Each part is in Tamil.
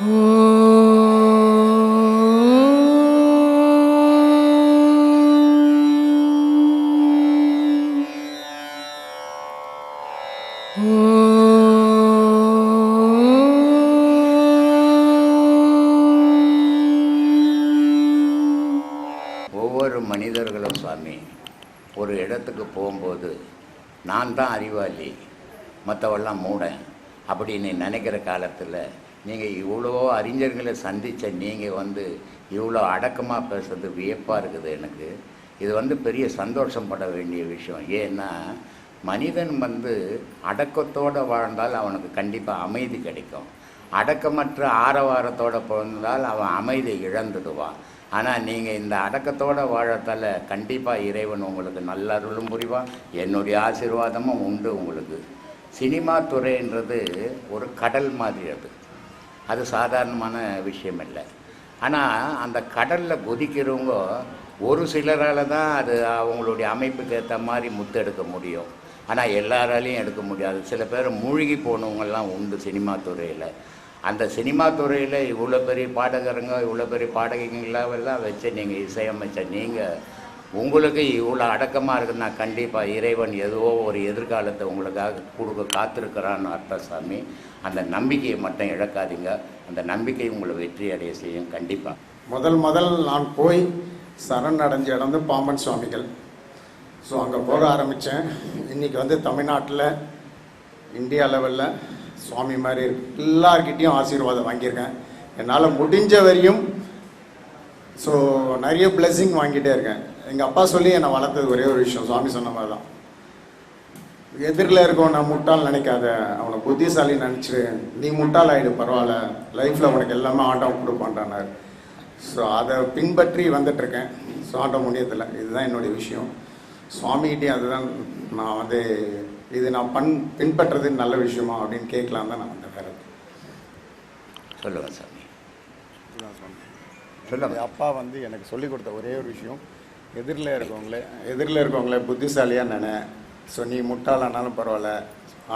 ஒவ்வொரு மனிதர்களும் சுவாமி ஒரு இடத்துக்கு போகும்போது நான் தான் அறிவாளி மற்றவெல்லாம் மூட அப்படின்னு நினைக்கிற காலத்தில் நீங்கள் இவ்வளோ அறிஞர்களை சந்தித்த நீங்கள் வந்து இவ்வளோ அடக்கமாக பேசுறது வியப்பாக இருக்குது எனக்கு. இது வந்து பெரிய சந்தோஷம் பட வேண்டிய விஷயம். ஏன்னா மனிதன் வந்து அடக்கத்தோடு வாழ்ந்தால் அவனுக்கு கண்டிப்பாக அமைதி கிடைக்கும். அடக்கமற்ற ஆரவாரத்தோடு பிறந்தால் அவன் அமைதி இழந்துடுவான். ஆனால் நீங்கள் இந்த அடக்கத்தோடு வாழத்தால் கண்டிப்பாக இறைவன் உங்களுக்கு நல்ல அருளும் புரிவான். என்னுடைய ஆசீர்வாதமும் உண்டு உங்களுக்கு. சினிமா துறைன்றது ஒரு கடல் மாதிரி அது. அது சாதாரணமான விஷயம் இல்லை ஆனால் அந்த கடலில் கொதிக்கிறவங்க ஒரு சிலரால் தான் அது அவங்களுடைய அமைப்புக்கு ஏற்ற மாதிரி முத்து எடுக்க முடியும். ஆனால் எல்லாராலையும் எடுக்க முடியாது. சில பேர் மூழ்கி போனவங்கெல்லாம் உண்டு சினிமா துறையில். அந்த சினிமா துறையில் இவ்வளோ பெரிய பாடகருங்க இவ்வளோ பெரிய பாடகிங்களெல்லாம் வச்சு நீங்கள் இசையமைச்ச நீங்கள் உங்களுக்கு இவ்வளோ அடக்கமாக இருக்குன்னா கண்டிப்பாக இறைவன் ஏதோ ஒரு எதிர்காலத்தை உங்களுக்காக கொடுக்க காத்திருக்கிறான்னு அர்த்தம் சாமி. அந்த நம்பிக்கையை மட்டும் இழக்காதீங்க. அந்த நம்பிக்கை உங்களை வெற்றி அடைய செய்யும் கண்டிப்பாக முதல் முதல் நான் போய் சரண் அடைஞ்ச இடம் வந்து பாம்பன் சுவாமிகள். ஸோ அங்கே போக ஆரம்பித்தேன் இன்றைக்கி வந்து தமிழ்நாட்டில் இந்தியா லெவலில் சுவாமி மாதிரி எல்லார்கிட்டேயும் ஆசீர்வாதம் வாங்கியிருக்கேன். என்னால் முடிஞ்ச வரையும் ஸோ நிறைய blessing வாங்கிட்டே இருக்கேன். எங்கள் அப்பா சொல்லி என்னை வளர்த்தது ஒரே ஒரு விஷயம். சுவாமி சொன்ன மாதிரி தான் எதிரில் இருக்கவனை முட்டாள் நினைக்காத. அவனை புத்திசாலி நினச்சிரு. நீ முட்டாள் ஆகிடு பரவாயில்ல லைஃப்பில் உனக்கு எல்லாமே ஆட்டம் கொடுப்பான்டானார். ஸோ அதை பின்பற்றி வந்துட்டுருக்கேன் ஸோ ஆட்டம் முடியதில்லை இதுதான் என்னுடைய விஷயம். சுவாமிகிட்டே அதுதான் நான் வந்து இது நான் பண் பின்பற்றுறது நல்ல விஷயமா அப்படின்னு கேட்கலாம் தான் நான் வந்தேன் வேறு. சொல்லுங்கள் சாமி. சொல்லுங்க. அப்பா வந்து எனக்கு சொல்லி கொடுத்த ஒரே ஒரு விஷயம். எதிரில் இருக்கவங்களே எதிரில் இருக்கவங்களே புத்திசாலியாக நினை. ஸோ நீ முட்டாளானாலும் பரவாயில்ல.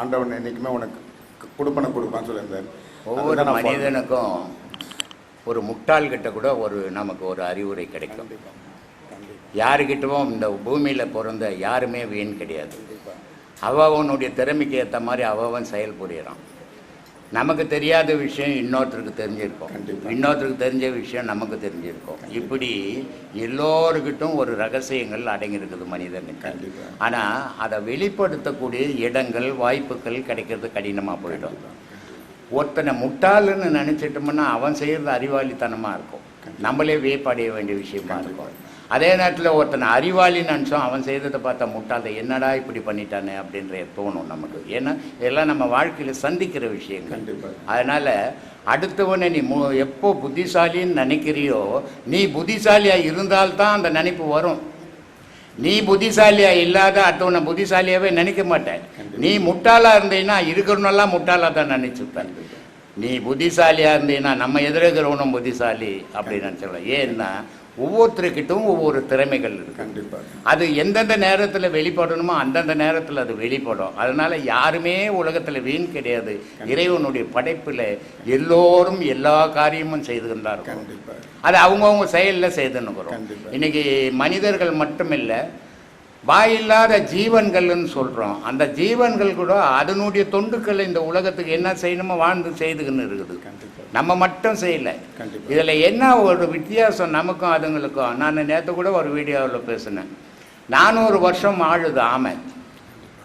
ஆண்டவன் என்றைக்குமே உனக்கு கொடுப்பனை கொடுப்பான்னு சொல்லியிருந்தார். ஒவ்வொரு மனிதனுக்கும் ஒரு முட்டாள்கிட்ட கூட ஒரு நமக்கு ஒரு அறிவுரை கிடைக்கும். யாருக்கிட்டவும் இந்த பூமியில் பிறந்த யாருமே வீண் கிடையாது. அவனுடைய திறமைக்கு ஏற்ற மாதிரி அவன் செயல் புரியறான் நமக்கு தெரியாத விஷயம் இன்னொருத்தருக்கு தெரிஞ்சிருக்கும். இன்னொருத்தருக்கு தெரிஞ்ச விஷயம் நமக்கு தெரிஞ்சிருக்கும். இப்படி எல்லோருக்கிட்டும் ஒரு ரகசியங்கள் அடங்கியிருக்குது மனிதனுக்கு. ஆனால் அதை வெளிப்படுத்தக்கூடிய இடங்கள் வாய்ப்புகள் கிடைக்கிறது கடினமாக போயிடும். ஒருத்தனை முட்டாளுன்னு நினச்சிட்டோம்னா அவன் செய்கிறது அறிவாளித்தனமாக இருக்கும். நம்மளே வியப்படைய வேண்டிய விஷயமா இருக்கும். அதே நேரத்தில் ஒருத்தனை அறிவாளி நினச்சோம் அவன் செய்ததை பார்த்தா முட்டாள என்னடா இப்படி பண்ணிட்டானே அப்படின்ற தோணும் நமக்கு. ஏன்னா இதெல்லாம் நம்ம வாழ்க்கையில் சந்திக்கிற விஷயங்கள். அதனால் அடுத்தவனை நீ மு எப்போ புத்திசாலின்னு நினைக்கிறியோ நீ புத்திசாலியாக இருந்தால்தான் அந்த நினைப்பு வரும். நீ புத்திசாலியா இல்லாத அடுத்தவனை புத்திசாலியாவே நினைக்க மாட்டேன். நீ முட்டாளா இருந்தீன்னா இருக்கிறவனெல்லாம் முட்டாளா தான் நினைச்சுப்பேன். நீ புத்திசாலியா இருந்தீன்னா நம்ம எதிர இருக்கிறவனும் புத்திசாலி அப்படின்னு நினச்சிடலாம் ஏன்னா ஒவ்வொருத்தருக்கிட்டும் ஒவ்வொரு திறமைகள் இருக்கு. கண்டிப்பா. அது எந்தெந்த நேரத்தில் வெளிப்படணுமோ அந்தந்த நேரத்தில் அது வெளிப்படும். அதனால யாருமே உலகத்தில் வீண் கிடையாது. இறைவனுடைய படைப்பில் எல்லோரும் எல்லா காரியமும் செய்துகின்றார்கள் அது அவங்கவுங்க செயலில் செய்துன்னுக்குறோம். இன்னைக்கு மனிதர்கள் மட்டுமில்லை வாயில்லாத ஜீவன்கள்னு சொல்கிறோம் அந்த ஜீவன்கள் கூட அதனுடைய தொண்டுக்கள் இந்த உலகத்துக்கு என்ன செய்யணுமோ வாழ்ந்து செய்துக்கின்னு இருக்குது. நம்ம மட்டும் செய்யலை. இதில் என்ன ஒரு வித்தியாசம் நமக்கும் அதுங்களுக்கும்? நான் நேற்று கூட ஒரு வீடியோவில் பேசினேன். நானூறு வருஷம் வாழுது ஆமை.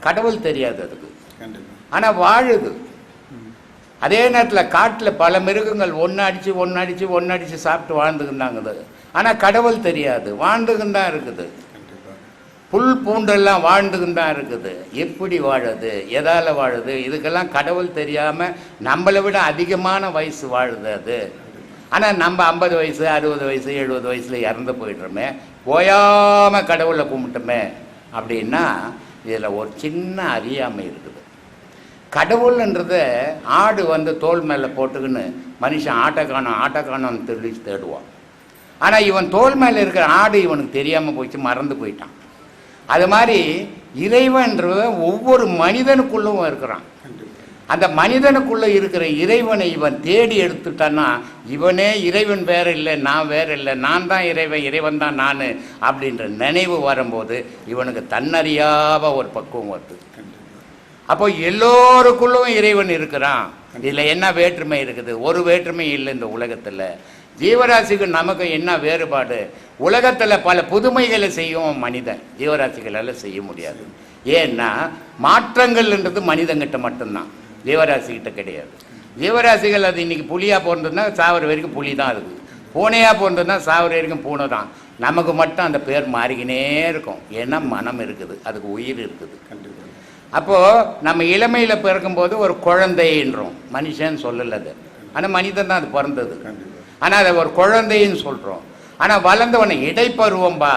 கடவுள் தெரியாது அதுக்கு. ஆனால் வாழுது. அதே நேரத்தில் காட்டில் பல மிருகங்கள் ஒன்று அடித்து ஒன்று அடித்து ஒன்று அடித்து சாப்பிட்டு வாழ்ந்துக்கிட்டாங்க ஆனால் கடவுள் தெரியாது. வாழ்ந்துக்கின்னு தான் இருக்குது. புல் பூண்டெல்லாம் வாழ்ந்துக்கின்னு தான் இருக்குது. எப்படி வாழுது? எதால் வாழுது? இதுக்கெல்லாம் கடவுள் தெரியாமல் நம்மளை விட அதிகமான வயசு வாழுது அது. ஆனால் நம்ம ஐம்பது வயசு அறுபது வயசு எழுபது வயசில் இறந்து போயிடுறோமே. ஓயாமல் கடவுளை கும்பிட்டோமே அப்படின்னா இதில் ஒரு சின்ன அறியாமை இருக்குது. கடவுள்ன்றத ஆடு வந்து தோல் மேலே போட்டுக்கின்னு மனுஷன் ஆட்டை காணும் ஆட்டை காணும்னு தெளிச்சு தேடுவான். ஆனால் இவன் தோல் மேலே இருக்கிற ஆடு இவனுக்கு தெரியாமல் போயிடுச்சு மறந்து போயிட்டான். அது மாதிரி இறைவன்றவன் ஒவ்வொரு மனிதனுக்குள்ளும் இருக்கிறான். அந்த மனிதனுக்குள்ள இருக்கிற இறைவனை இவன் தேடி எடுத்துட்டான்னா இவனே இறைவன் வேற இல்லை நான் வேற இல்லை நான் தான் இறைவன் இறைவன் தான் நான் அப்படின்ற நினைவு வரும்போது இவனுக்கு தன்னறியாத ஒரு பக்குவம் வருது. அப்போ எல்லோருக்குள்ளும் இறைவன் இருக்கிறான். இதில் என்ன வேற்றுமை இருக்குது? ஒரு வேற்றுமை இல்லை இந்த உலகத்தில். ஜீவராசிக்கு நமக்கு என்ன வேறுபாடு? உலகத்தில் பல புதுமைகளை செய்யும் மனிதன் ஜீவராசிகளால் செய்ய முடியாது. ஏன்னா மாற்றங்கள்ன்றது மனிதங்கிட்ட மட்டும்தான். ஜீவராசிக்கிட்ட கிடையாது. ஜீவராசிகள் அது இன்னைக்கு புலியாக பிறந்ததுன்னா சாவர வரைக்கும் புலி தான் இருக்குது பூனையாக பிறந்ததுன்னா சாவர வரைக்கும் பூனை தான். நமக்கு மட்டும் அந்த பேர் மாறிக்கினே இருக்கும். ஏன்னா மனம் இருக்குது. அதுக்கு உயிர் இருக்குது. கண்டிப்பாக அப்போது நம்ம இளமையில் பிறக்கும்போது ஒரு குழந்தைன்றோம். மனுஷன் சொல்லல அது ஆனால் மனிதன் தான் அது பிறந்தது. ஆனால் அதை ஒரு குழந்தைன்னு சொல்கிறோம் ஆனால் வளர்ந்தவனை இடைப்பருவம்பா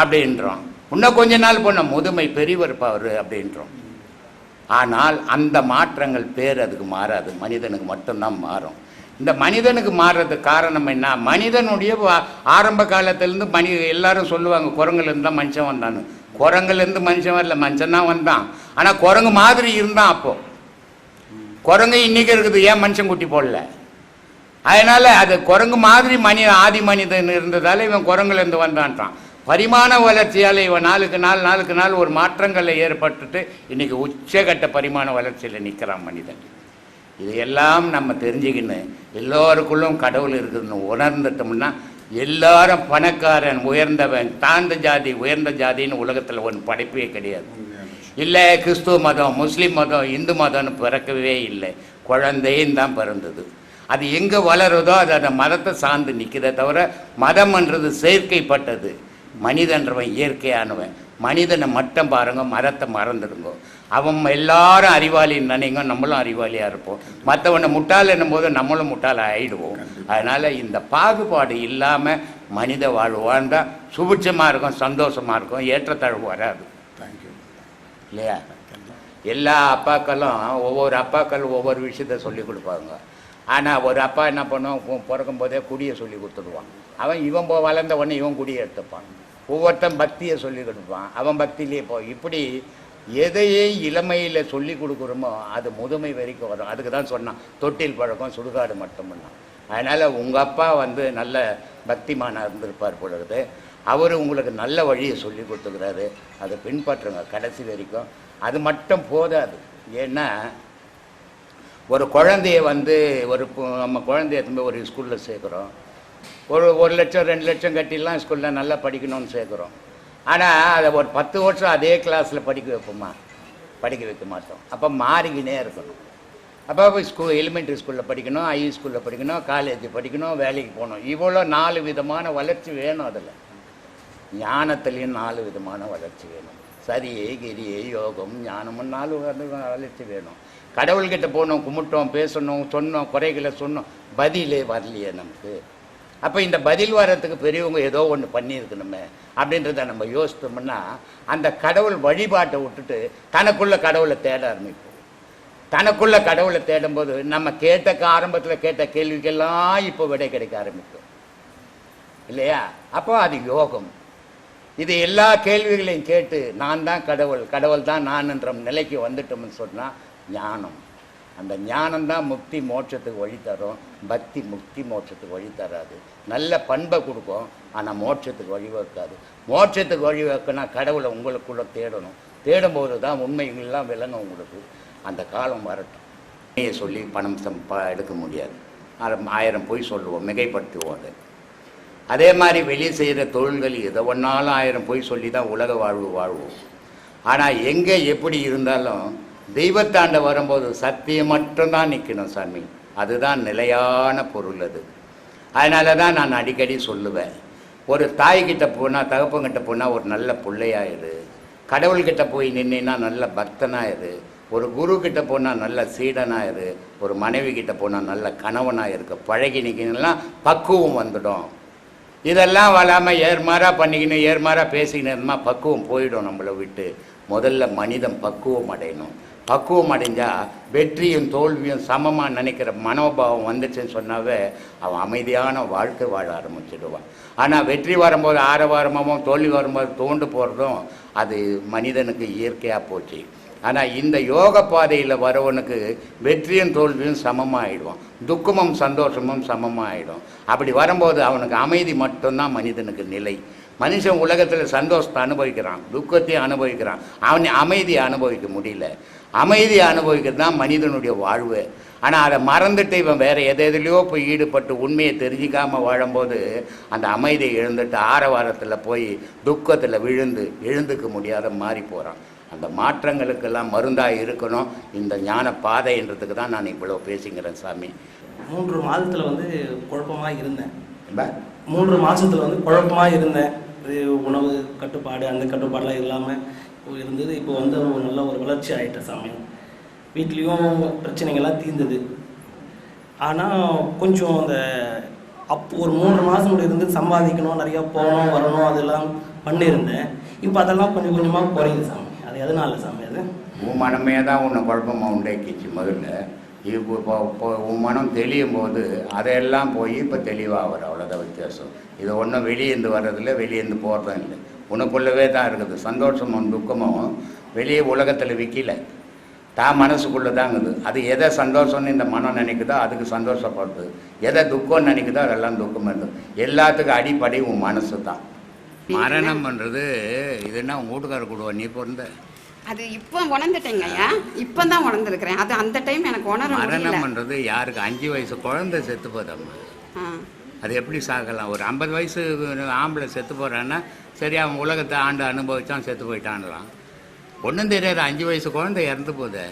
அப்படின்றோம். இன்னும் கொஞ்ச நாள் போன முதுமை பெரியவர்ப்பா அப்படின்றோம். ஆனால் அந்த மாற்றங்கள் பேர் அதுக்கு மாறாது. மனிதனுக்கு மட்டும்தான் மாறும். இந்த மனிதனுக்கு மாறுறதுக்கு காரணம் என்ன? மனிதனுடைய ஆரம்ப காலத்திலேருந்து மனி எல்லாரும் சொல்லுவாங்க குரங்குலேருந்து தான் மனுஷன் வந்தான்னு குரங்குலேருந்து மனுஷன் வரல மனுஷன் தான் வந்தான். ஆனால் குரங்கு மாதிரி இருந்தான் அப்போது குரங்கு இன்னைக்கு இருக்குது ஏன் மனுஷன் குட்டி போடல? அதனால் அது குரங்கு மாதிரி மனித ஆதி மனிதன் இருந்ததால் இவன் குரங்குலேருந்து வந்தான்ட்டான் பரிமாண வளர்ச்சியால் இவன் நாளுக்கு நாள் நாளுக்கு நாள் ஒரு மாற்றங்களை ஏற்பட்டுட்டு இன்னைக்கு உச்சகட்ட பரிமாண வளர்ச்சியில் நிற்கிறான் மனிதன். இது எல்லாம் நம்ம தெரிஞ்சுக்கின்னு எல்லோருக்குள்ளும் கடவுள் இருக்குதுன்னு உணர்ந்துட்டோம்னா எல்லாரும் பணக்காரன் உயர்ந்தவன் தாழ்ந்த ஜாதி உயர்ந்த ஜாதின்னு உலகத்தில் ஒன்று படைப்பே கிடையாது. இல்லை கிறிஸ்துவ மதம் முஸ்லீம் மதம் இந்து மதம்னு பிறக்கவே இல்லை. குழந்தையும் தான் பிறந்தது. அது எங்கே வளருதோ அது அந்த மதத்தை சார்ந்து நிற்கிறத தவிர மதம்ன்றது செயற்கைப்பட்டது மனிதன்றவன் இயற்கையானவன். மனிதனை மட்டும் பாருங்க மரத்தை மறந்துடுங்க. அவன் எல்லாரும் அறிவாளின்னு நினைங்க நம்மளும் அறிவாளியாக இருப்போம். மற்றவனை முட்டாள் என்னும்போது நம்மளும் முட்டாள் ஆயிடுவோம். அதனால் இந்த பாகுபாடு இல்லாமல் மனித வாழ்வு வாழ்ந்தால் சுபிட்சமாக இருக்கும் சந்தோஷமாக இருக்கும் ஏற்றத்தாழ்வு வராது. இல்லையா? எல்லா அப்பாக்களும் ஒவ்வொரு அப்பாக்கள் ஒவ்வொரு விஷயத்த சொல்லி கொடுப்பாங்க. ஆனால் ஒரு அப்பா என்ன பண்ணுவான்? பிறக்கும் போதே குடியை சொல்லி கொடுத்துடுவான். அவன் இவன் போ வளர்ந்த உடனே இவன் குடியை எடுத்துப்பான். ஒவ்வொருத்தன் பக்தியை சொல்லி கொடுப்பான். அவன் பக்தியிலேயே போ. இப்படி எதையே இளமையில் சொல்லி கொடுக்குறோமோ அது முதுமை வரைக்கும் வரும். அதுக்கு தான் சொன்னான் தொட்டில் பழக்கம் சுடுகாடு மட்டும்னா. அதனால் உங்கள் அப்பா வந்து நல்ல பக்திமானாக இருந்திருப்பார் பொழுது அவர் உங்களுக்கு நல்ல வழியை சொல்லி கொடுத்துக்கிறாரு. அதை பின்பற்றுங்க கடைசி வரைக்கும். அது மட்டும் போதாது. ஏன்னா ஒரு குழந்தைய வந்து ஒரு நம்ம குழந்தைய எடுத்துன்னு போய் ஒரு ஸ்கூலில் சேர்க்குறோம். ஒரு ஒரு லட்சம் ரெண்டு லட்சம் கட்டிலாம் ஸ்கூலில் நல்லா படிக்கணும்னு சேர்க்குறோம். ஆனால் அதை ஒரு பத்து வருஷம் அதே கிளாஸில் படிக்க வைப்போமா? படிக்க வைக்க மாட்டோம். அப்போ மாறிக்கினே இருக்கணும். அப்போ ஸ்கூல் எலிமெண்ட்ரி ஸ்கூலில் படிக்கணும் ஐ ஸ்கூலில் படிக்கணும் காலேஜ் படிக்கணும் வேலைக்கு போகணும். இவ்வளோ நாலு விதமான வளர்ச்சி வேணும் அதில். ஞானத்துலேயும் நாலு விதமான வளர்ச்சி வேணும். சரியை கிரியே யோகம் ஞானமும் நாலு வளர்ச்சி வேணும். கடவுள்கிட்ட போனோம் கும்பிட்டோம் பேசணும் சொன்னோம் குறைகளை சொன்னோம். பதிலே வரலையே நமக்கு. அப்போ இந்த பதில் வர்றதுக்கு பெரியவங்க ஏதோ ஒன்று பண்ணியிருக்கணுமே அப்படின்றத நம்ம யோசித்தோம்னா அந்த கடவுள் வழிபாட்டை விட்டுட்டு தனக்குள்ள கடவுளை தேட ஆரம்பிப்போம். தனக்குள்ள கடவுளை தேடும்போது நம்ம கேட்ட ஆரம்பத்தில் கேட்ட கேள்விக்கெல்லாம் இப்போ விடை கிடைக்க ஆரம்பிக்கும். இல்லையா? அப்போ அது யோகம். இது எல்லா கேள்விகளையும் கேட்டு நான் தான் கடவுள் கடவுள் தான் நான்ன்ற நிலைக்கு வந்துட்டோம்னு சொன்னால் ஞானம். அந்த ஞானம் தான் முக்தி மோட்சத்துக்கு வழி தரும். பக்தி முக்தி மோட்சத்துக்கு வழி தராது. நல்ல பண்பை கொடுக்கும். ஆனால் மோட்சத்துக்கு வழிவகுக்காது மோட்சத்துக்கு வழிவகுக்கனா கடவுளை உங்களுக்குள்ள தேடணும். தேடும்போது தான் உண்மைகள்லாம் விளங்கும் உங்களுக்கு. அந்த காலம் வரட்டும். உண்மையை சொல்லி பணம் சம்பா எடுக்க முடியாது. ஆயிரம் ஆயிரம் பொய் சொல்லுவோம் மிகைப்படுத்துவோம் அதை. அதே மாதிரி வெளியே செய்கிற தொழில்கள் எதை ஒன்றாலும் ஆயிரம் பொய் சொல்லி தான் உலக வாழ்வு வாழ்வோம். ஆனால் எங்கே எப்படி இருந்தாலும் தெய்வத்தாண்ட வரும்போது சத்தியம் மட்டும்தான் நிற்கணும் சாமி. அதுதான் நிலையான பொருள் அது. அதனால தான் நான் அடிக்கடி சொல்லுவேன். ஒரு தாய்கிட்ட போனால் தகப்பங்கிட்ட போனால் ஒரு நல்ல பிள்ளையாயிரு கடவுள்கிட்ட போய் நின்னா நல்ல பக்தனாயிரு ஒரு குரு கிட்ட போனால் நல்ல சீடனாயிரு ஒரு மனைவி கிட்ட போனால் நல்ல கணவனாக இருக்க. பழகி நிற்கலாம் பக்குவம் வந்துடும். இதெல்லாம் வராமல் ஏர்மாராக பண்ணிக்கின்னு ஏர்மாராக பேசிக்கின்னு பக்குவம் போயிடும் நம்மளை விட்டு. முதல்ல மனிதன் பக்குவம் அடையணும். பக்குவம் அடைஞ்சால் வெற்றியும் தோல்வியும் சமமாக நினைக்கிற மனோபாவம் வந்துச்சுன்னு சொன்னாவே அவன் அமைதியான வாழ்க்கை வாழ ஆரம்பிச்சிடுவான். ஆனால் வெற்றி வரும்போது ஆரவாரமாகவும் தோல்வி வரும்போது தோண்டு போகிறதும் அது மனிதனுக்கு இயற்கையாக போச்சு. ஆனால் இந்த யோக பாதையில் வரவனுக்கு வெற்றியும் தோல்வியும் சமமாகிடும் துக்கமும் சந்தோஷமும் சமமாகிடும் அப்படி வரும்போது அவனுக்கு அமைதி மட்டும்தான் மனிதனுக்கு நிலை. மனுஷன் உலகத்தில் சந்தோஷத்தை அனுபவிக்கிறான் துக்கத்தையும் அனுபவிக்கிறான். அவன் அமைதியை அனுபவிக்க முடியல. அமைதியை அனுபவிக்கிறது தான் மனிதனுடைய வாழ்வு. ஆனால் அதை மறந்துட்டு இவன் வேற எது எதுலையோ போய் ஈடுபட்டு உண்மையை தெரிஞ்சிக்காம வாழும்போது அந்த அமைதியை இழந்துட்டு ஆரவாரத்தில் போய் துக்கத்தில் விழுந்து எழுந்துக்க முடியாத மாறி போகிறான் அந்த மாற்றங்களுக்கெல்லாம் மருந்தாக இருக்கணும். இந்த ஞான பாதைன்றதுக்கு தான் நான் இவ்வளோ பேசிக்கிறேன் சாமி. மூன்று மாதத்தில் வந்து குழப்பமாக இருந்தேன். மூன்று மாதத்தில் வந்து குழப்பமாக இருந்தேன். இது உணவு கட்டுப்பாடு அந்த கட்டுப்பாடெலாம் இல்லாமல் இருந்தது இப்போ வந்து ஒரு நல்ல ஒரு வளர்ச்சி ஆகிட்ட சமயம் வீட்லேயும் பிரச்சனைகள்லாம் தீர்ந்தது. ஆனால் கொஞ்சம் அந்த அப்போ ஒரு மூன்று மாதம் இருந்து சம்பாதிக்கணும் நிறையா போகணும் வரணும் அதெல்லாம் பண்ணியிருந்தேன். இப்போ அதெல்லாம் கொஞ்சம் கொஞ்சமாக குறையுது சாமி. அது எதனால சாமி அது? உன் மனமே தான் உன்னை குழப்பமாக உண்டாக்கிச்சு முதல்ல. இப்போ இப்போ இப்போ உன் மனம் தெளியும் போது அதையெல்லாம் போய் இப்போ தெளிவாகிற அவ்வளோதான் வித்தியாசம். இது ஒன்றும் வெளியேந்து வர்றதில்ல வெளியேந்து போகிறதும் இல்லை. உனக்குள்ளவே தான் இருக்குது. சந்தோஷமும் துக்கமும் வெளியே உலகத்தில் விற்கல தான் மனசுக்குள்ளே தாங்குது அது எதை சந்தோஷம்னு இந்த மனம் நினைக்குதோ அதுக்கு சந்தோஷப்படுது. எதை துக்கம்னு நினைக்குதோ அதெல்லாம் துக்கம் வருது எல்லாத்துக்கும் அடிப்படை உன் மனசு தான். மரணம் பண்ணுறது இதுன்னா உன் வீட்டுக்கார கூடுவா? நீ பிறந்த. அது இப்போ உணர்ந்துட்டேங்க ஐயா இப்போ தான் உணர்ந்துருக்கிறேன். அது அந்த டைம் எனக்கு உணர மரணம் பண்ணுறது யாருக்கு? அஞ்சு வயசு குழந்தை செத்து போதம்மா. அது எப்படி சாகலாம்? ஒரு ஐம்பது வயசு ஆம்பளை செத்து போகிறான்னா சரி அவன் உலகத்தை ஆண்டு அனுபவிச்சான் செத்து போயிட்டான்லாம் ஒன்றும் தெரியாது அஞ்சு வயசு குழந்தை இறந்து போதே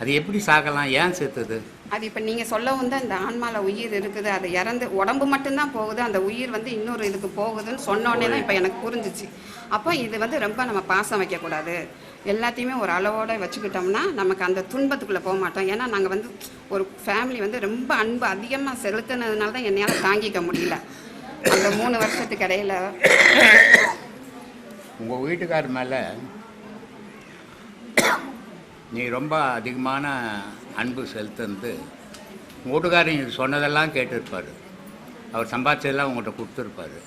அது எப்படி சாகலாம்? ஏன் செத்துது? அது இப்போ நீங்கள் சொல்லவும் தான் இந்த ஆன்மாவில் உயிர் இருக்குது. அது இறந்து உடம்பு மட்டும்தான் போகுது. அந்த உயிர் வந்து இன்னொரு இதுக்கு போகுதுன்னு சொன்னோடனே தான் இப்போ எனக்கு புரிஞ்சிச்சு. அப்போ இது வந்து ரொம்ப நம்ம பாசம் வைக்கக்கூடாது. எல்லாத்தையுமே ஒரு அளவோட வச்சுக்கிட்டோம்னா நமக்கு அந்த துன்பத்துக்குள்ளே போக மாட்டோம். ஏன்னா நாங்கள் வந்து ஒரு ஃபேமிலி வந்து ரொம்ப அன்பு அதிகமாக செலுத்தினதுனால தான் என்னையால் தாங்கிக்க முடியல. அந்த மூணு வருஷத்துக்கு இடையில உங்கள் வீட்டுக்கார் மேலே நீ ரொம்ப அதிகமான அன்பு செலுத்துந்து உங்கள் வீட்டுக்காரர் சொன்னதெல்லாம் கேட்டிருப்பார். அவர் சம்பாதிச்சதெல்லாம் உங்கள்கிட்ட கொடுத்துருப்பாரு.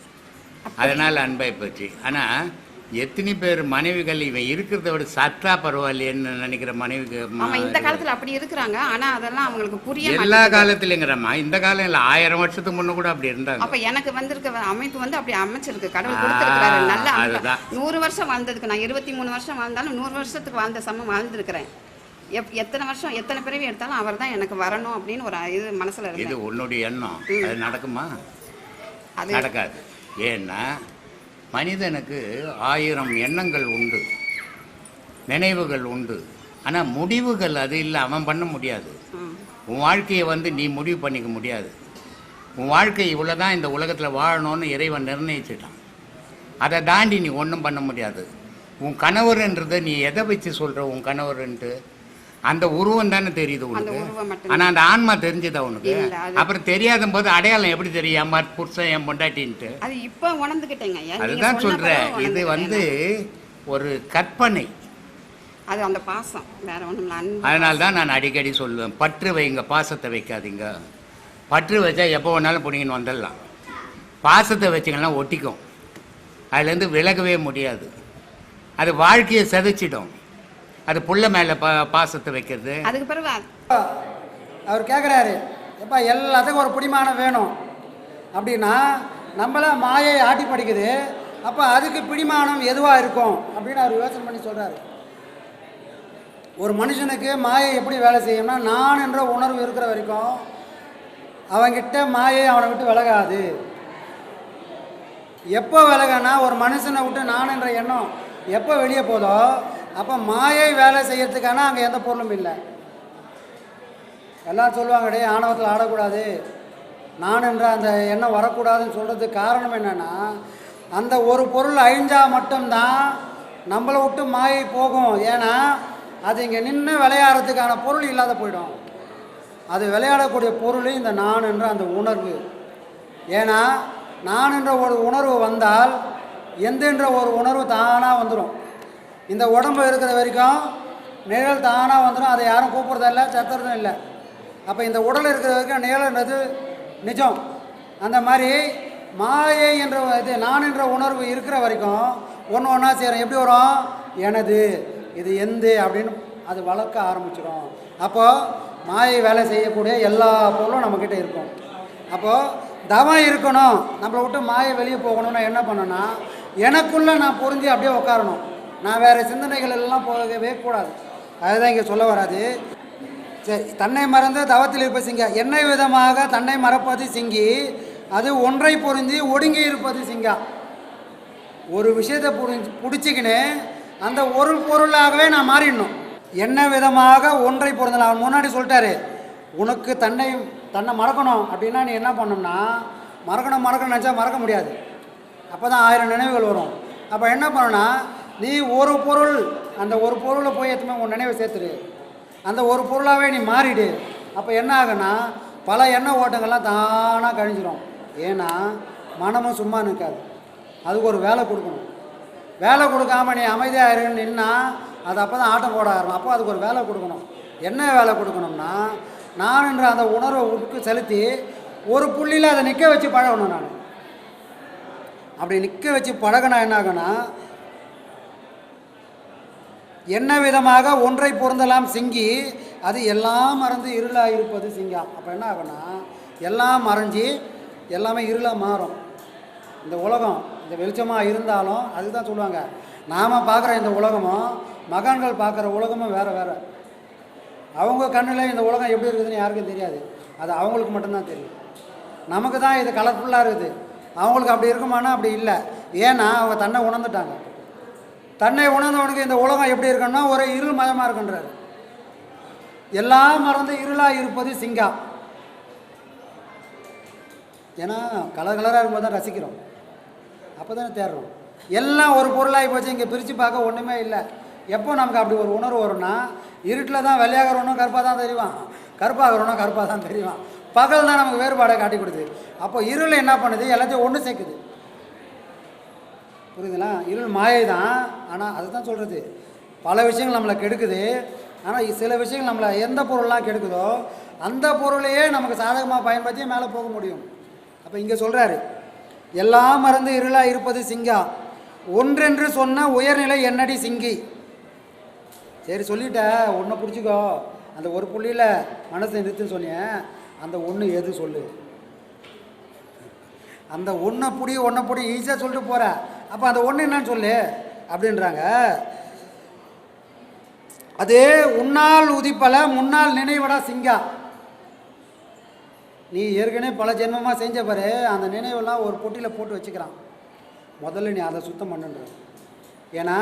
அதனால் அன்பை பற்றி ஆனால் எத்தனை பேர் மனைவிகள் இவன் இருக்கிறத விட சற்றா பரவாயில்லையேன்னு நினைக்கிற மனைவிக்கு ஆமாம் இந்த காலத்தில் அப்படி இருக்கிறாங்க. ஆனால் அதெல்லாம் அவங்களுக்கு புரிய எல்லா. காலத்துலங்கிறம்மா இந்த காலம் இல்லை ஆயிரம் வருஷத்துக்கு முன்ன கூட அப்படி இருந்தாங்க. அப்ப எனக்கு வந்திருக்க அமைப்பு வந்து அப்படி அமைச்சிருக்கு. கடவுள் கொடுத்திருக்கிறாரு. நல்ல. நூறு வருஷம் வாழ்ந்ததுக்கு நான் இருபத்தி மூணு வருஷம் வாழ்ந்தாலும் நூறு வருஷத்துக்கு வாழ்ந்த சமம் வாழ்ந்திருக்கிறேன். எப் எத்தனை வருஷம் எத்தனை பிறவி எடுத்தாலும் அவர் தான் எனக்கு வரணும் அப்படின்னு ஒரு இது மனசுல இது இருந்தேன் உன்னுடைய எண்ணம். அது நடக்குமா? அது நடக்காது. ஏன்னா மனிதனுக்கு ஆயிரம் எண்ணங்கள் உண்டு நினைவுகள் உண்டு. ஆனால் முடிவுகள் அது இல்லை அவன் பண்ண முடியாது. உன் வாழ்க்கையை வந்து நீ முடிவு பண்ணிக்க முடியாது. உன் வாழ்க்கை இவ்வளோ தான் இந்த உலகத்தில் வாழணும்னு இறைவன் நிர்ணயிச்சிட்டான். அதை தாண்டி நீ ஒன்றும் பண்ண முடியாது. உன் கணவர்ன்றதை நீ எதை வச்சு சொல்கிற உன் கணவர்ன்ட்டு? அந்த உருவம் தானே தெரியுது உனக்கு? ஆனால் அந்த ஆன்மா தெரிஞ்சுதா உனக்கு? அப்புறம் தெரியாத போது அடையாளம் எப்படி தெரியும்? என் மாதிரி புருஷன் என் பொண்டாட்டின்ட்டு. அது இப்ப நீங்க அதுதான் பிறகு இது வந்து ஒரு கற்பனை. அது அந்த பாசம். வேற அன்பு அதனால தான் நான் அடிக்கடி சொல்லுவேன். பற்று வைங்க பாசத்தை வைக்காதீங்க. பற்று வச்சா எப்போ வேணாலும் பிடிங்கன்னு வந்துடலாம். பாசத்தை வச்சிங்கன்னா ஒட்டிக்கும். அதுலேருந்து விலகவே முடியாது. அது வாழ்க்கையை செதைச்சிடும். அது புள்ள மேலே பா பாசத்தை வைக்கிறது. அதுக்கு பிறகு அவர் கேட்குறாரு எப்பா எல்லாத்துக்கும் ஒரு பிடிமானம் வேணும். அப்படின்னா நம்மள மாயை ஆட்டி படிக்குது. அப்போ அதுக்கு பிடிமானம் எதுவாக இருக்கும்? அப்படின்னு அவர் யோசனை பண்ணி சொல்கிறாரு ஒரு மனுஷனுக்கு மாயை எப்படி வேலை செய்யும்னா நான் என்ற உணர்வு இருக்கிற வரைக்கும் அவங்கிட்ட மாயை அவனை விட்டு விலகாது. எப்போ விலகனா ஒரு மனுஷனை விட்டு நான் என்ற எண்ணம் எப்போ வெளியே போதோ அப்போ மாயை வேலை செய்கிறதுக்கான அங்கே எந்த பொருளும் இல்லை. எல்லாம் சொல்லுவாங்க டே ஆணவத்தில் ஆடக்கூடாது. நான் என்ற அந்த எண்ணம் வரக்கூடாதுன்னு சொல்கிறதுக்கு காரணம் என்னென்னா அந்த ஒரு பொருள் அழிஞ்சால் மட்டும்தான் நம்மளை விட்டு மாயை போகும். ஏன்னா அது இங்கே நின்று விளையாடுறதுக்கான பொருள் இல்லாத போயிடும். அது விளையாடக்கூடிய பொருள் இந்த நான் என்ற அந்த உணர்வு. ஏன்னா நான் என்ற ஒரு உணர்வு வந்தால் எந்தென்ற ஒரு உணர்வு தானாக வந்துடும் இந்த உடம்பு இருக்கிற வரைக்கும் நிழல் தானாக வந்துடும் அதை யாரும் கூப்பிட்றதில்ல சத்துறதும் இல்லை. அப்போ இந்த உடல் இருக்கிற வரைக்கும் நிழல்ன்றது நிஜம். அந்த மாதிரி மாயை என்ற இது நான் என்ற உணர்வு இருக்கிற வரைக்கும் ஒன்று ஒன்றா செய்கிறோம் எப்படி வரும்? எனது இது எந்த அப்படின்னு அது வளர்க்க ஆரம்பிச்சிடும் அப்போது மாயை வேலை செய்யக்கூடிய எல்லா பொருளும் நம்மக்கிட்ட இருக்கும். அப்போது தவம் இருக்கணும். நம்மளை விட்டு மாயை வெளியே போகணும்னா என்ன பண்ணணும்னா எனக்குள்ளே நான் புரிஞ்சு அப்படியே உட்காரணும். நான் வேறு சிந்தனைகள் எல்லாம் போகவே கூடாது. அதுதான் இங்கே சொல்ல வராது. சரி தன்னை மறந்து தவத்தில் இருப்ப சிங்க. என்னை விதமாக தன்னை மறப்பது சிங்கி அது ஒன்றை புரிஞ்சு ஒடுங்கி இருப்பது சிங்கா. ஒரு விஷயத்தை புரிஞ்சு பிடிச்சிக்கின்னு அந்த ஒரு பொருளாகவே நான் மாறிடணும். என்ன விதமாக ஒன்றை பொருந்தலாம் அவர் முன்னாடி சொல்லிட்டாரு உனக்கு தன்னை தன்னை மறக்கணும். அப்படின்னா நீ என்ன பண்ணணும்னா மறக்கணும் மறக்கணும் நினச்சா மறக்க முடியாது. அப்போ தான் ஆயிரம் நினைவுகள் வரும். அப்போ என்ன பண்ணணும்னா நீ ஒரு பொருள் அந்த ஒரு பொருளை போய் எத்தனை உன் நினைவை சேர்த்துரு அந்த ஒரு பொருளாகவே நீ மாறிடு. அப்போ என்ன ஆகுனா பல எண்ணெய் ஓட்டங்கள்லாம் தானாக கழிஞ்சிரும். ஏன்னா மனமும் சும்மா நிற்காது. அதுக்கு ஒரு வேலை கொடுக்கணும். வேலை கொடுக்காம நீ அமைதியாக இருன்னு நின்னா அது அப்போ தான் ஆட்டம் போட ஆரம்பம் அப்போ அதுக்கு ஒரு வேலை கொடுக்கணும். என்ன வேலை கொடுக்கணும்னா நான் என்ற அந்த உணர்வை உட்கு செலுத்தி ஒரு புள்ளியில் அதை நிற்க வச்சு பழகணும் நான். அப்படி நிற்க வச்சு பழகினா என்ன ஆகுனா என்ன விதமாக ஒன்றை பொருந்தலாம் சிங்கி அது எல்லாம் மறந்து இருளாக இருப்பது சிங்கம் அப்போ என்ன ஆகும்னா எல்லாம் மறைஞ்சி எல்லாமே இருளாக மாறும். இந்த உலகம் இந்த வெளிச்சமாக இருந்தாலும் அதுதான் சொல்லுவாங்க. நாம் பார்க்குற இந்த உலகமும் மகான்கள் பார்க்குற உலகமும் வேறு வேறு. அவங்க கண்ணில் இந்த உலகம் எப்படி இருக்குதுன்னு யாருக்கும் தெரியாது. அது அவங்களுக்கு மட்டும்தான் தெரியும். நமக்கு தான் இது கலர்ஃபுல்லாக இருக்குது. அவங்களுக்கு அப்படி இருக்குமானா அப்படி இல்லை. ஏன்னா அவங்க தன்னை உணர்ந்துட்டாங்க. தன்னை உணர்ந்தவனுக்கு இந்த உலகம் எப்படி இருக்குன்னா ஒரு இருள் மயமாக இருக்குன்றாரு எல்லாம் மறந்து இருளாக இருப்பது சிங்கா. ஏன்னா கலர் கலராக இருக்கும்போது தான் ரசிக்கிறோம். அப்போ தானே தேடுறோம். எல்லாம் ஒரு பொருளாகி போச்சு இங்கே பிரித்து பார்க்க ஒன்றுமே இல்லை. எப்போ நமக்கு அப்படி ஒரு உணர்வு வரும்னா இருட்டில் தான் வெள்ளையாகிறவனும் கருப்பாக தான் தெரிவான். கருப்பாகிறவனும் கருப்பாக தான் தெரிவான். பகல் தான் நமக்கு வேறுபாடை காட்டி கொடுது அப்போ இருள் என்ன பண்ணுது? எல்லாத்தையும் ஒன்று சேர்க்குது. புரியுதுங்களா? இருள் மாயை தான் ஆனால் அதுதான் சொல்கிறது பல விஷயங்கள் நம்மளை கெடுக்குது. ஆனால் சில விஷயங்கள் நம்மளை எந்த பொருள்லாம் கெடுக்குதோ அந்த பொருளையே நமக்கு சாதகமாக பயன்படுத்தி மேலே போக முடியும். அப்போ இங்கே சொல்கிறாரு எல்லாம் மறந்து இருளாக இருப்பது சிங்கா? ஒன்றென்று சொன்ன உயர்நிலை என்னடி சிங்கி? சரி சொல்லிட்ட. ஒன்றை பிடிச்சிக்கோ. அந்த ஒரு புள்ளியில் மனசை நிறுத்துன்னு சொன்னேன் அந்த ஒன்று எது சொல்லு? அந்த ஒன்றை புடி ஒன்றை புடி ஈஸியாக சொல்லிட்டு போகிற அப்போ அந்த ஒன்று என்னன்னு சொல்லு அப்படின்றாங்க. அது உன்னால் உதிப்பல முன்னால் நினைவடா சிங்கா. நீ ஏற்கனவே பல ஜென்மமாக செஞ்ச பாரு அந்த நினைவெல்லாம் ஒரு பொட்டியில் போட்டு வச்சுக்கிறான். முதல்ல நீ அதை சுத்தம் பண்ணுன்ற ஏன்னா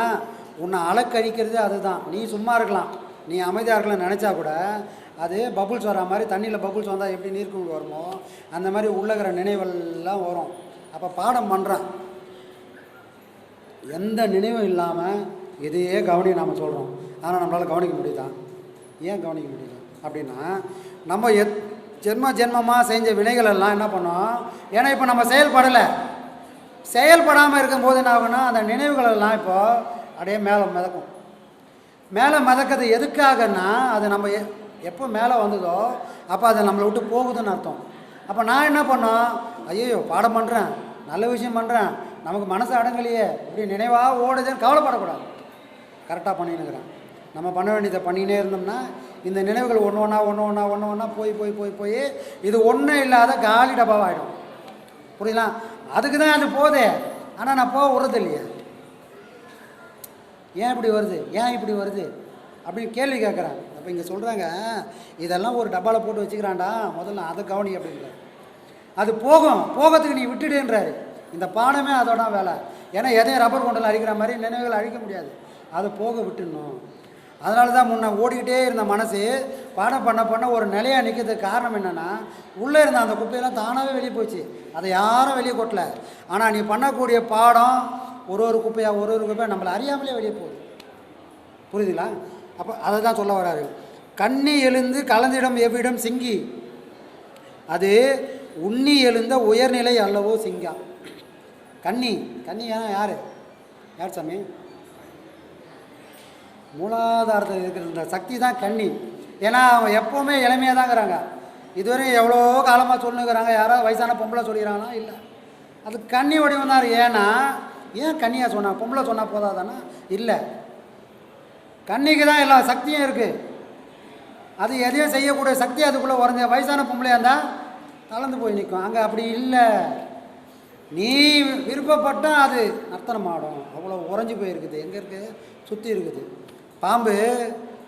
உன்னை அலக்கழிக்கிறது அதுதான். நீ சும்மா இருக்கலாம். நீ அமைதியாக இருக்கலாம் நினச்சா கூட அது பபுள்ஸ் வர மாதிரி தண்ணியில் பபுள்ஸ் வந்தால் எப்படி நீர்க்குள் வருமோ அந்த மாதிரி உள்ளகிற நினைவெல்லாம் வரும். அப்போ பாடம் பண்ணுறான் எந்த நினைவும் இல்லாமல் இதையே கவனி நாம் சொல்கிறோம் ஆனால் நம்மளால் கவனிக்க முடியுதா? ஏன் கவனிக்க முடியுது அப்படின்னா நம்ம எத் ஜென்ம ஜென்மமாக செஞ்ச வினைகள் எல்லாம் என்ன பண்ணோம்? ஏன்னா இப்போ நம்ம செயல்படலை. செயல்படாமல் இருக்கும்போது என்ன ஆகுனா அந்த நினைவுகள் எல்லாம் இப்போ அப்படியே மேலே மிதக்கும். மேலே மிதக்கிறது எதுக்காகன்னா அது நம்ம எ- எப்போ மேலே வந்ததோ அப்போ அது நம்மளை விட்டு போகுதுன்னு அர்த்தம். அப்போ நான் என்ன பண்ணோம்? ஐயோ பாடம் பண்ணுறேன் நல்ல விஷயம் பண்ணுறேன் நமக்கு மனசு அடங்கலையே. இப்படி நினைவாக ஓடுதுன்னு கவலைப்படக்கூடாது. கரெக்டாக பண்ணினுக்கிறேன் நம்ம பண்ண வேண்டியதை பண்ணினே இருந்தோம்னா இந்த நினைவுகள் ஒன்று ஒன்றா ஒன்று ஒன்றா ஒன்று ஒன்றா போய் போய் போய் போய் இது ஒன்றும் இல்லாத காலி டப்பாவாகிடும் புரியுதா? அதுக்கு தான் அது போதே. ஆனால் நான் போக விடுறது இல்லையா ஏன் இப்படி வருது? ஏன் இப்படி வருது? அப்படின்னு கேள்வி கேட்குறேன். அப்போ இங்கே சொல்கிறாங்க இதெல்லாம் ஒரு டப்பாவில் போட்டு வச்சுக்கிறான்டா. முதல்ல அதை கவனி அப்படின்றார். அது போகும். போகிறதுக்கு நீ விட்டுடுன்றாரு இந்த பாடமே அதோட வேலை. ஏன்னா எதையும் ரப்பர் கொண்டில் அழிக்கிற மாதிரி நினைவுகள் அழிக்க முடியாது. அதை போக விட்டுடணும். அதனால தான் முன்ன ஓடிக்கிட்டே இருந்த மனசு பாடம் பண்ண பண்ண ஒரு நிலையாக நிற்கிறதுக்கு காரணம் என்னென்னா உள்ளே இருந்த அந்த குப்பையெல்லாம் தானாகவே வெளியே போச்சு. அதை யாரும் வெளியே கொட்டல. ஆனால் நீ பண்ணக்கூடிய பாடம் ஒரு ஒரு குப்பையாக ஒரு ஒரு குப்பையாக நம்மளை அறியாமலே வெளியே போகுது. புரியுதுங்களா? அப்போ அதை தான் சொல்ல வராரு. கண்ணி எழுந்து கலந்திடம் எவ்விடம் சிங்கி. அது உண்ணி எழுந்த உயர்நிலை அல்லவோ சிங்கா. கன்னி. கன்னி ஏன்னா யார்? யார் சாமி? மூலாதாரத்தில் இருக்கிற இந்த சக்தி தான் கன்னி. ஏன்னா அவங்க எப்போவுமே இளமையாக தாங்கிறாங்க இதுவரை எவ்வளோ காலமாக சொல்லுங்கிறாங்க யாராவது வயசான பொம்பளை சொல்லிக்கிறாங்கன்னா இல்லை. அது கன்னி வடிவம் தான் ஏன்னா ஏன் கன்னியாக சொன்னால் பொம்பளை சொன்னால் போதாதானா? இல்லை. கன்னிக்கு தான் எல்லா சக்தியும் இருக்குது அது எதையும் செய்யக்கூடிய சக்தி அதுக்குள்ளே உறைஞ்ச வயசான பொம்பளையாக இருந்தால் தளர்ந்து போய் நிற்கும் அங்கே அப்படி இல்லை. நீ விருப்பப்பட்டால் அது நர்த்தனம் ஆடும் அவ்வளோ உறைஞ்சி போயிருக்குது. எங்கே இருக்குது சுற்றி இருக்குது. பாம்பு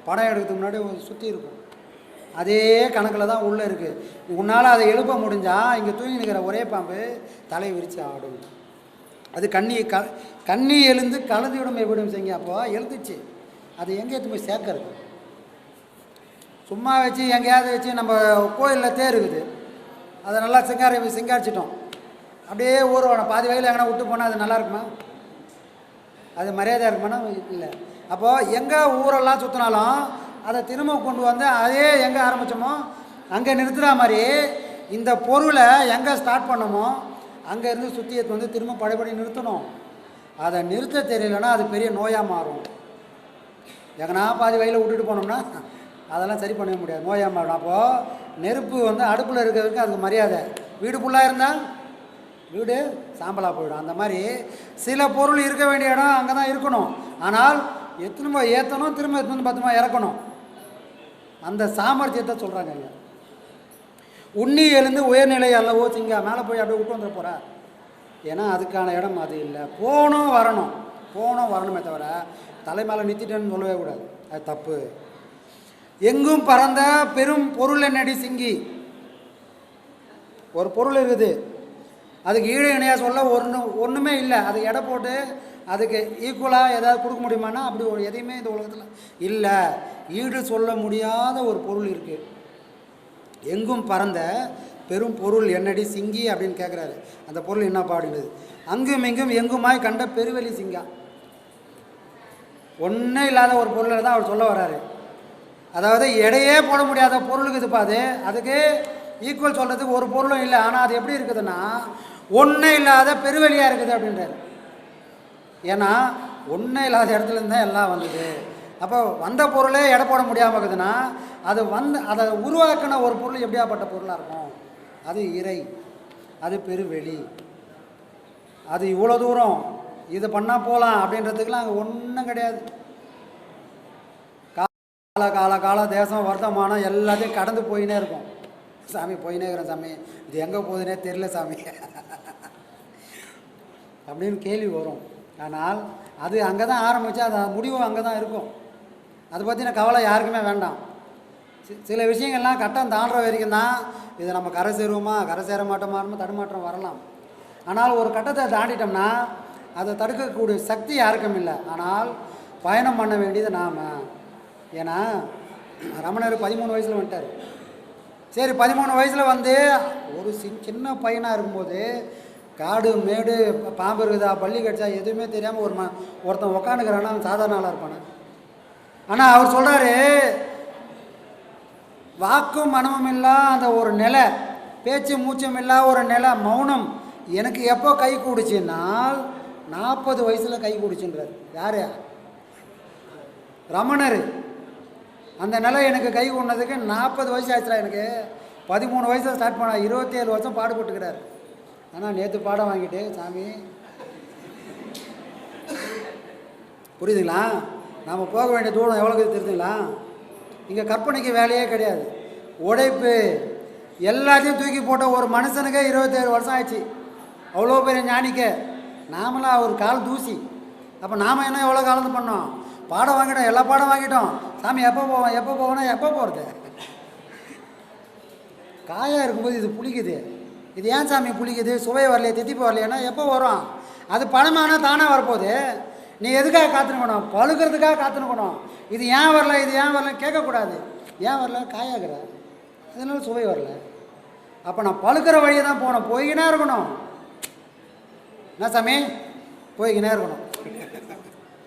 படம் எடுக்கிறதுக்கு முன்னாடி சுற்றி இருக்கும். அதே கணக்கில் தான் உள்ளே இருக்குது உன்னால் அதை எழுப்ப முடிஞ்சால் இங்கே தூங்கி நிற்கிற ஒரே பாம்பு தலை விரித்து ஆடும். அது கண்ணி க கண்ணி எழுந்து கலந்துவிடும் எப்படியும் செய்யுங்க அப்போ எழுந்துச்சு. அது எங்கே எடுத்து போய் சேர்க்கறது. சும்மா வச்சு எங்கேயாவது வச்சு நம்ம கோயிலில் தேர் இருக்குது. அதை நல்லா சிங்காரி சிங்காரிச்சிட்டோம். அப்படியே ஊர்வலம் பாதி வகையில் எங்கன்னா விட்டு போனால் அது நல்லா இருக்குமா? அது மரியாதை இருக்குமானா இல்லை. அப்போது எங்கே ஊரெல்லாம் சுற்றினாலும் அதை திரும்ப கொண்டு வந்து அதே எங்கே ஆரம்பித்தோமோ அங்கே நிறுத்துகிற மாதிரி இந்த பொருளை எங்கே ஸ்டார்ட் பண்ணமோ அங்கே இருந்து சுற்றி எடுத்து வந்து திரும்ப படைப்படி நிறுத்தணும். அதை நிறுத்த தெரியலன்னா அது பெரிய நோயாக மாறும். எங்கன்னா பாதி வயலில் விட்டுட்டு போனோம்னா அதெல்லாம் சரி பண்ணவே முடியாது. நோயாக மாறும். அப்போது நெருப்பு வந்து அடுப்பில் இருக்கிறதுக்கு அதுக்கு மரியாதை. வீடு ஃபுல்லாக இருந்தால் வீடு சாம்பலாக போயிடும். அந்த மாதிரி சில பொருள் இருக்க வேண்டிய இடம் அங்கே தான் இருக்கணும். ஆனால் எத்தனை ஏற்றணும் திரும்ப எத்தனை வந்து பத்திரமா இறக்கணும். அந்த சாமர்த்தியத்தை சொல்கிறாங்க ஐயா. உண்ணி எழுந்து உயர்நிலை அல்லவோ சிங்கா மேலே போய் அப்படியே விட்டு வந்துட போகிறா ஏன்னா அதுக்கான இடம் அது இல்லை. போகணும் வரணும். போகணும் வரணுமே தவிர தலை மேலே நிறுத்திட்டேன்னு சொல்லவே கூடாது. அது தப்பு. எங்கும் பறந்த பெரும் பொருள் என்னடி சிங்கி? ஒரு பொருள் இருக்குது. அதுக்கு ஈடு இணையாக சொல்ல ஒன்று ஒன்றுமே இல்லை. அது எடை போட்டு அதுக்கு ஈக்குவலாக ஏதாவது கொடுக்க முடியுமானா அப்படி ஒரு எதையுமே இந்த உலகத்தில் இல்லை. ஈடு சொல்ல முடியாத ஒரு பொருள் இருக்குது எங்கும் பறந்த பெரும் பொருள் என்னடி சிங்கி அப்படின்னு கேட்குறாரு அந்த பொருள் என்ன பாடுகிறது அங்கும் இங்கும் எங்குமாய் கண்ட பெருவெளி சிங்கா. ஒன்றே இல்லாத ஒரு பொருளை தான் அவர் சொல்ல வர்றாரு. அதாவது எடையே போட முடியாத பொருளுக்கு இதுப்பா அது. அதுக்கு ஈக்குவல் சொல்கிறதுக்கு ஒரு பொருளும் இல்லை. ஆனால் அது எப்படி இருக்குதுன்னா ஒன்றும் இல்லாத பெருவெளியாக இருக்குது அப்படின்றாரு. ஏன்னா ஒன்றும் இல்லாத இடத்துலேருந்து தான் எல்லாம் வந்தது. அப்போ வந்த பொருளே எடை போட முடியாமல் இருக்குதுன்னா அது வந்து அதை உருவாக்கின ஒரு பொருள் எப்படியாப்பட்ட பொருளாக இருக்கும்? அது இறை. அது பெருவெளி. அது இவ்வளோ தூரம் இது பண்ணால் போகலாம் அப்படின்றதுக்கெலாம் அங்கே ஒன்றும் கிடையாது. கால கால கால தேசம் வர்த்தமானம் எல்லாத்தையும் கடந்து போயினே இருக்கும். சாமி போயினே இருக்கிறேன் சாமி. இது எங்கே போகுதுன்னே தெரில சாமி. அப்படின்னு கேள்வி வரும். ஆனால் அது அங்கே தான் ஆரம்பித்து அது முடிவு அங்கே தான் இருக்கும். அதை பற்றின கவலை யாருக்குமே வேண்டாம். சி- சில விஷயங்கள்லாம் கட்டம் தாண்டுற வரைக்கும் தான் இது நம்ம கரை சேருவோமா கரை சேர மாட்டோமா தடுமாற்றம் வரலாம். ஆனால் ஒரு கட்டத்தை தாண்டிட்டோம்னா அதை தடுக்கக்கூடிய சக்தி யாருக்கும் இல்லை. ஆனால் பயணம் பண்ண வேண்டியது நாம். ஏன்னா ரமணர் பதிமூணு வயசில் வந்துட்டார். சரி பதிமூணு வயசில் வந்து ஒரு சி- சின்ன பையனாக இருக்கும்போது காடு மேடு பாம்பு இருக்குதா பள்ளி கடிச்சா எதுவுமே தெரியாமல் ஒரு ம ஒருத்தன் உக்காந்துக்கிறான்னா அவன் சாதாரண ஆளாக இருப்பானே? ஆனால் அவர் சொல்கிறாரு வாக்கும் மனமும் இல்லா அந்த ஒரு நிலை பேச்சு மூச்சும் இல்லா ஒரு நிலை மௌனம் எனக்கு எப்போ கை கூடுச்சுன்னால் நாற்பது வயசில் கை கூடுச்சுன்றார். யார்? ரமணர். அந்த நிலை எனக்கு கை கொண்டதுக்கு நாற்பது வயசு ஆச்சுடா எனக்கு. பதிமூணு வயசில் ஸ்டார்ட் பண்ணா இருபத்தி ஏழு வருஷம் பாடுபட்டுக்கிறார் ஆனால் நேற்று பாடம் வாங்கிட்டு சாமி. புரியுதுங்களா? நாம் போக வேண்டிய தூரம் எவ்வளோக்கு தெரிஞ்சுங்களா இங்கே கற்பனைக்கு வேலையே கிடையாது. உழைப்பு எல்லாத்தையும் தூக்கி போட்ட ஒரு மனுஷனுக்கே இருபத்தேழு வருஷம் ஆயிடுச்சு. அவ்வளோ பெரிய ஞானிக்க. நாமளாம் ஒரு கால் தூசி. அப்போ நாம் என்ன எவ்வளோ காலத்து பண்ணோம்? பாடம் வாங்கிட்டோம் எல்லா பாடம் வாங்கிட்டோம். சாமி எப்போ போவோம் எப்போ போவோம்னா எப்போ போகிறது காயாக இருக்கும்போது இது புளிக்குது. இது ஏன் சாமி புளிக்குது? சுவை வரலையே தித்திப்பு வரலையேன்னா எப்போ வரும்? அது பணமானா தானாக வரப்போகுது. நீ எதுக்காக காத்துனுக்கணும்? பழுக்கிறதுக்காக காத்துனுக்கணும். இது ஏன் வரல இது ஏன் வரல கேட்கக்கூடாது. ஏன் வரல? காயாகிற. அதனால சுவை வரல. அப்போ நான் பழுக்கிற வழியை தான் போகணும். போய்கினே இருக்கணும். என்ன சாமி? போய்கினே இருக்கணும்.